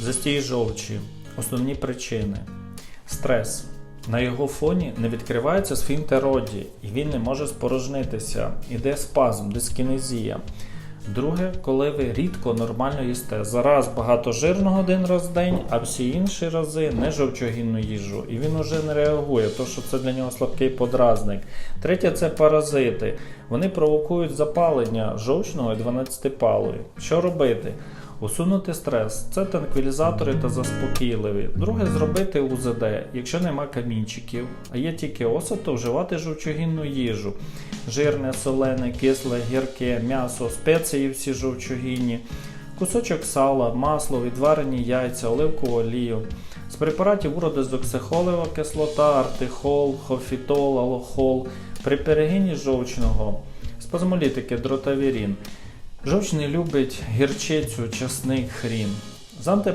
Застій жовчі. Основні причини. Стрес. На його фоні не відкривається сфінктер роді, і він не може спорожнитися. Іде спазм, дискінезія. Друге, коли ви рідко нормально їсте. Зараз багато жирного один раз в день, а всі інші рази не жовчогінну їжу. І він уже не реагує, тому що це для нього слабкий подразник. Третє це паразити. Вони провокують запалення жовчного і 12-палої. Що робити? Усунути стрес це транквілізатори та заспокійливі. Друге зробити УЗД. Якщо нема камінчиків, а є тільки осад, то вживати жовчогінну їжу. Жирне, солене, кисле, гірке, м'ясо, спеції всі жовчогінні, кусочок сала, масло, відварені яйця, оливкову олію. З препаратів уродизоксихолева кислота, артихол, хофітол, алохол, при перегині жовчного, спазмолітики, дротавірін. Жовч не любить гірчицю, часник, хрін.